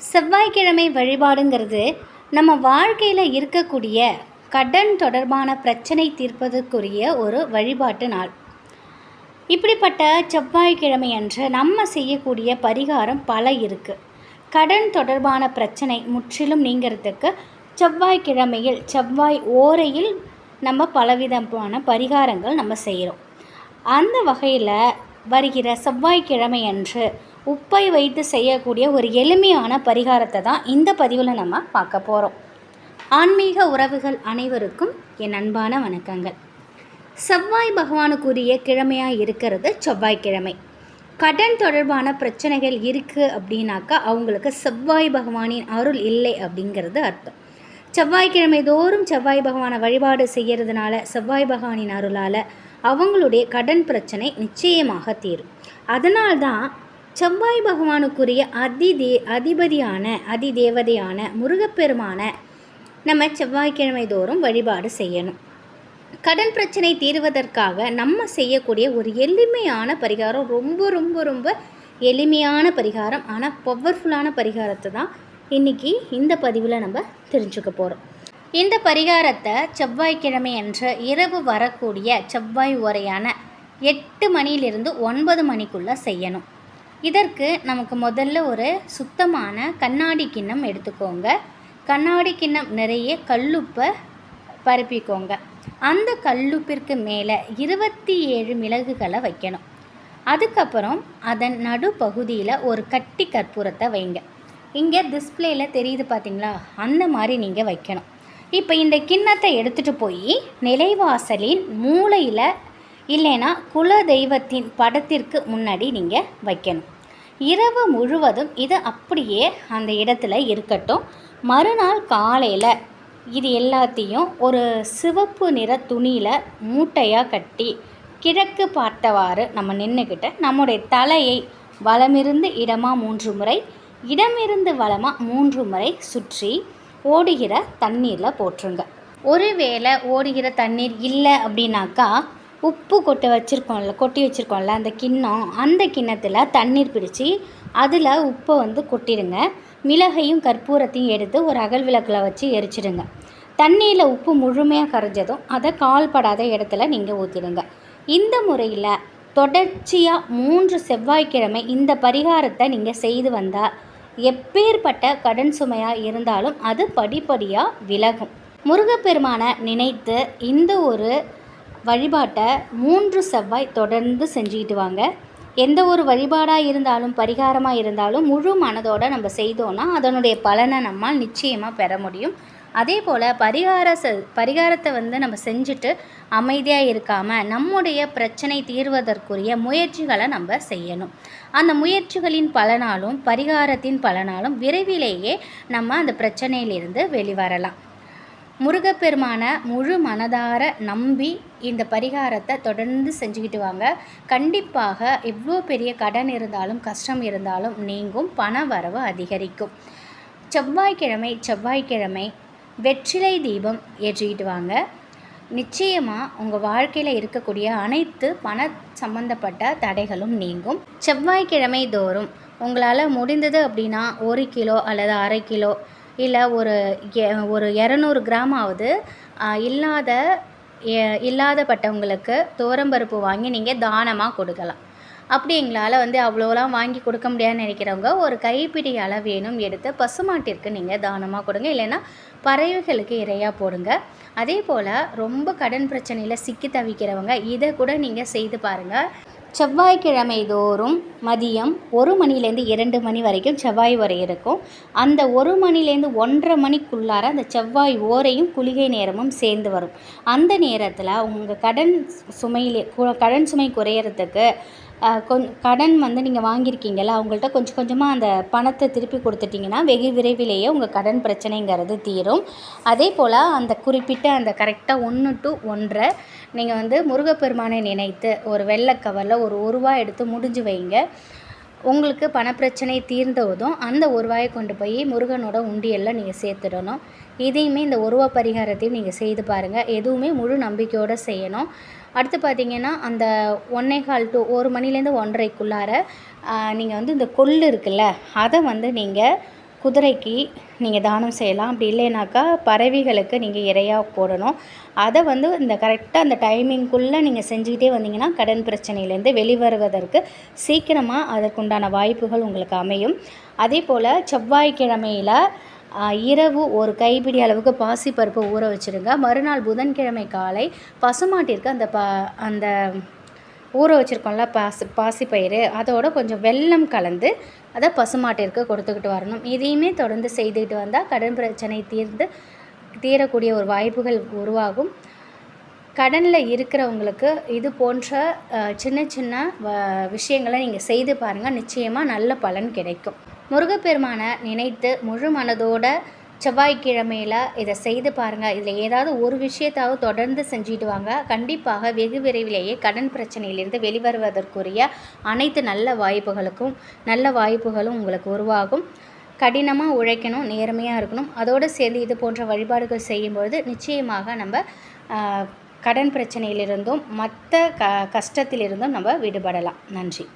செவ்வாய்க்கிழமை வழிபாடுங்கிறது நம்ம வாழ்க்கையில் இருக்கக்கூடிய கடன் தொடர்பான பிரச்சனை தீர்ப்பதற்குரிய ஒரு வழிபாட்டு நாள். இப்படிப்பட்ட செவ்வாய்க்கிழமை அன்று நம்ம செய்யக்கூடிய பரிகாரம் பல இருக்குது கடன் தொடர்பான பிரச்சனை முற்றிலும் நீங்கிறதுக்கு செவ்வாய்க்கிழமையில் செவ்வாய் ஓரையில் நம்ம பலவிதமான பரிகாரங்கள் நம்ம செய்கிறோம் அந்த வகையில் வருகிற செவ்வாய்க்கிழமை அன்று உப்பை வைத்து செய்யக்கூடிய ஒரு எளிமையான பரிகாரத்தை தான் இந்த பதிவில் நம்ம பார்க்க போகிறோம் ஆன்மீக உறவுகள் அனைவருக்கும் என் அன்பான வணக்கங்கள். செவ்வாய் பகவானுக்குரிய கிழமையாக இருக்கிறது செவ்வாய்க்கிழமை. கடன் தொடர்பான பிரச்சனைகள் இருக்குது அப்படின்னாக்கா அவங்களுக்கு செவ்வாய் பகவானின் அருள் இல்லை அப்படிங்கிறது அர்த்தம். செவ்வாய்க்கிழமை தோறும் செவ்வாய் பகவானை வழிபாடு செய்கிறதுனால செவ்வாய் பகவானின் அருளால் அவங்களுடைய கடன் பிரச்சனை நிச்சயமாக தீரும். அதனால்தான் செவ்வாய் பகவானுக்குரிய அதி தே அதிபதியான அதிதேவதையான முருகப்பெருமான நம்ம செவ்வாய்க்கிழமை தோறும் வழிபாடு செய்யணும். கடன் பிரச்சனை தீர்வதற்காக நம்ம செய்யக்கூடிய ஒரு எளிமையான பரிகாரம் ரொம்ப ரொம்ப ரொம்ப எளிமையான பரிகாரம் ஆனால் பவர்ஃபுல்லான பரிகாரத்தை தான் இன்றைக்கி இந்த பதிவில் நம்ம தெரிஞ்சுக்க போகிறோம் இந்த பரிகாரத்தை செவ்வாய்க்கிழமை அன்று இரவு வரக்கூடிய செவ்வாய் உரையான எட்டு மணியிலிருந்து ஒன்பது மணிக்குள்ளே செய்யணும். இதற்கு நமக்கு முதல்ல ஒரு சுத்தமான கண்ணாடி கிண்ணம் எடுத்துக்கோங்க. கண்ணாடி கிண்ணம் நிறைய கல்லுப்பை பரப்பிக்கோங்க. அந்த கல்லுப்பிற்கு மேலே இருபத்தி ஏழு மிளகுகளை வைக்கணும். அதுக்கப்புறம் அதன் நடுப்பகுதியில் ஒரு கட்டி கற்பூரத்தை வைங்க. இங்கே டிஸ்பிளேயில் தெரியுது பார்த்தீங்களா அந்த மாதிரி நீங்கள் வைக்கணும். இப்போ இந்த கிண்ணத்தை எடுத்துகிட்டு போய் நிலைவாசலின் மூலையில் இல்லைன்னா குல தெய்வத்தின் படத்திற்கு முன்னாடி நீங்கள் வைக்கணும். இரவு முழுவதும் இது அப்படியே அந்த இடத்துல இருக்கட்டும். மறுநாள் காலையில் இது எல்லாத்தையும் ஒரு சிவப்பு நிற துணியில் மூட்டையாக கட்டி கிழக்கு பார்த்தவாறு நம்ம நின்றுக்கிட்டு நம்முடைய தலையை வலமிருந்து இடமாக மூன்று முறை இடமிருந்து வலமாக மூன்று முறை சுற்றி ஓடுகிற தண்ணீரில் போட்டுருங்க ஒருவேளை ஓடுகிற தண்ணீர் இல்லை அப்படின்னாக்கா உப்பு கொட்டு வச்சுருக்கோம்ல கொட்டி வச்சுருக்கோம்ல அந்த கிண்ணம் அந்த கிண்ணத்தில் தண்ணீர் பிடிச்சி அதில் உப்பை வந்து கொட்டிடுங்க. மிளகையும் கற்பூரத்தையும் எடுத்து ஒரு அகல் விளக்கில் வச்சு எரிச்சிடுங்க. தண்ணியில் உப்பு முழுமையாக கரைஞ்சதும் அதை கால்படாத இடத்துல நீங்கள் ஊற்றிடுங்க இந்த முறையில் தொடர்ச்சியாக மூன்று செவ்வாய்க்கிழமை இந்த பரிகாரத்தை நீங்கள் செய்து வந்தால் எப்பேற்பட்ட கடன் சுமையாக இருந்தாலும் அது படிப்படியாக விலகும். முருகப்பெருமானை நினைத்து இந்த ஒரு வழிபாட்டை மூன்று செவ்வாய் தொடர்ந்து செஞ்சுக்கிட்டு வாங்க. எந்த ஒரு வழிபாடாக இருந்தாலும் பரிகாரமாக இருந்தாலும் முழு மனதோடு நம்ம செய்தோன்னா அதனுடைய பலனை நம்மால் நிச்சயமாக பெற முடியும். அதே போல் பரிகார செ பரிகாரத்தை வந்து நம்ம செஞ்சுட்டு அமைதியாக இருக்காமல் நம்முடைய பிரச்சனை தீர்வதற்குரிய முயற்சிகளை நம்ம செய்யணும். அந்த முயற்சிகளின் பலனாலும் பரிகாரத்தின் பலனாலும் விரைவிலேயே நம்ம அந்த பிரச்சனையிலிருந்து வெளிவரலாம் முருகப்பெருமான முழு மனதார நம்பி இந்த பரிகாரத்தை தொடர்ந்து செஞ்சுக்கிட்டு வாங்க. கண்டிப்பாக எவ்வளோ பெரிய கடன் இருந்தாலும் கஷ்டம் இருந்தாலும் நீங்கும் பண வரவு அதிகரிக்கும். செவ்வாய்க்கிழமை செவ்வாய்க்கிழமை வெற்றிலை தீபம் ஏற்றிக்கிட்டு வாங்க. நிச்சயமாக உங்கள் வாழ்க்கையில் இருக்கக்கூடிய அனைத்து பண சம்பந்தப்பட்ட தடைகளும் நீங்கும். செவ்வாய்க்கிழமை தோறும் உங்களால் முடிந்தது அப்படின்னா ஒரு கிலோ அல்லது அரை கிலோ இல்லை ஒரு எ- ஒரு இரநூறு கிராமாவது இல்லாத இல்லாதப்பட்டவங்களுக்கு துவரம்பருப்பு வாங்கி நீங்கள் தானமாக கொடுக்கலாம். அப்படி எங்களால் வந்து அவ்வளோலாம் வாங்கி கொடுக்க முடியாதுன்னு நினைக்கிறவங்க ஒரு கைப்பிடி அளவேனும் எடுத்து பசுமாட்டிற்கு நீங்கள் தானமாக கொடுங்க. இல்லைன்னா பறவைகளுக்கு இரையாக போடுங்க. அதே போல் ரொம்ப கடன் பிரச்சனையில் சிக்கி தவிக்கிறவங்க இதை கூட நீங்கள் செய்து பாருங்கள் செவ்வாய்க்கிழமை தோறும் மதியம் ஒரு மணிலேருந்து இரண்டு மணி வரைக்கும் செவ்வாய் வரை இருக்கும். அந்த ஒரு மணிலேருந்து ஒன்றரை மணிக்குள்ளார அந்த செவ்வாய் ஓரையும் குளிகை நேரமும் சேர்ந்து வரும். அந்த நேரத்தில் உங்கள் கடன் சுமையிலே கடன் சுமை குறையிறதுக்கு கொஞ் கடன் வந்து நீங்கள் வாங்கியிருக்கீங்களா அவங்கள்ட்ட கொஞ்சம் கொஞ்சமாக அந்த பணத்தை திருப்பி கொடுத்துட்டிங்கன்னா வெகு விரைவிலேயே உங்கள் கடன் பிரச்சனைங்கிறது தீரும். அதே போல் அந்த குறிப்பிட்ட அந்த கரெக்டாக ஒன்று டு ஒன்றரை நீங்கள் வந்து முருகப்பெருமானை நினைத்து ஒரு வெள்ளை கவரில் ஒரு ஒரு ரூபா எடுத்து முடிஞ்சு வைங்க. உங்களுக்கு பணப்பிரச்சனை தீர்ந்ததும் அந்த ஒரு ரூபாயை கொண்டு போய் முருகனோட உண்டியலில் நீங்கள் சேர்த்துடணும். இதையுமே இந்த உருவா பரிகாரத்தையும் நீங்கள் செய்து பாருங்கள் எதுவுமே முழு நம்பிக்கையோடு செய்யணும். அடுத்து பார்த்தீங்கன்னா அந்த ஒன்றே கால் டு ஒரு மணிலேருந்து ஒன்றரைக்குள்ளார நீங்கள் வந்து இந்த கொள்ளு இருக்குல்ல அதை வந்து நீங்கள் குதிரைக்கு நீங்கள் தானம் செய்யலாம். அப்படி இல்லைனாக்கா பறவைகளுக்கு நீங்கள் இரையாக போடணும். அதை வந்து இந்த கரெக்டாக அந்த டைமிங்குள்ளே நீங்கள் செஞ்சுக்கிட்டே வந்தீங்கன்னா கடன் பிரச்சனையிலேருந்து வெளிவருவதற்கு சீக்கிரமாக அதற்குண்டான வாய்ப்புகள் உங்களுக்கு அமையும். அதே போல் செவ்வாய்க்கிழமையில் இரவு ஒரு கைப்பிடி அளவுக்கு பாசிப்பருப்பு ஊற வச்சுருங்க. மறுநாள் புதன்கிழமை காலை பசுமாட்டிற்கு அந்த ப அந்த ஊற வச்சுருக்கோம்ல பாசி பாசிப்பயிறு அதோட கொஞ்சம் வெல்லம் கலந்து அதை பசுமாட்டிற்கு கொடுத்துக்கிட்டு வரணும். இதையுமே தொடர்ந்து செய்துக்கிட்டு வந்தால் கடன் பிரச்சனை தீர்ந்து தீரக்கூடிய ஒரு வாய்ப்புகள் உருவாகும். கடனில் இருக்கிறவங்களுக்கு இது போன்ற சின்ன சின்ன வ- விஷயங்களை நீங்கள் செய்து பாருங்கள் நிச்சயமாக நல்ல பலன் கிடைக்கும். முருகப்பெருமானை நினைத்து முழு மனதோட செவ்வாய்க்கிழமையில் இதை செய்து பாருங்கள் இதில் ஏதாவது ஒரு விஷயத்தாவது தொடர்ந்து செஞ்சுட்டு வாங்க. கண்டிப்பாக வெகு விரைவிலேயே கடன் பிரச்சனையிலிருந்து வெளிவருவதற்குரிய அனைத்து நல்ல வாய்ப்புகளுக்கும் நல்ல வாய்ப்புகளும் உங்களுக்கு உருவாகும். கடினமாக உழைக்கணும் நேர்மையாக இருக்கணும். அதோடு சேர்ந்து இது போன்ற வழிபாடுகள் செய்யும்பொழுது நிச்சயமாக நம்ம கடன் பிரச்சனையிலிருந்தும் மற்ற க கஷ்டத்திலிருந்தும் நம்ம விடுபடலாம். நன்றி.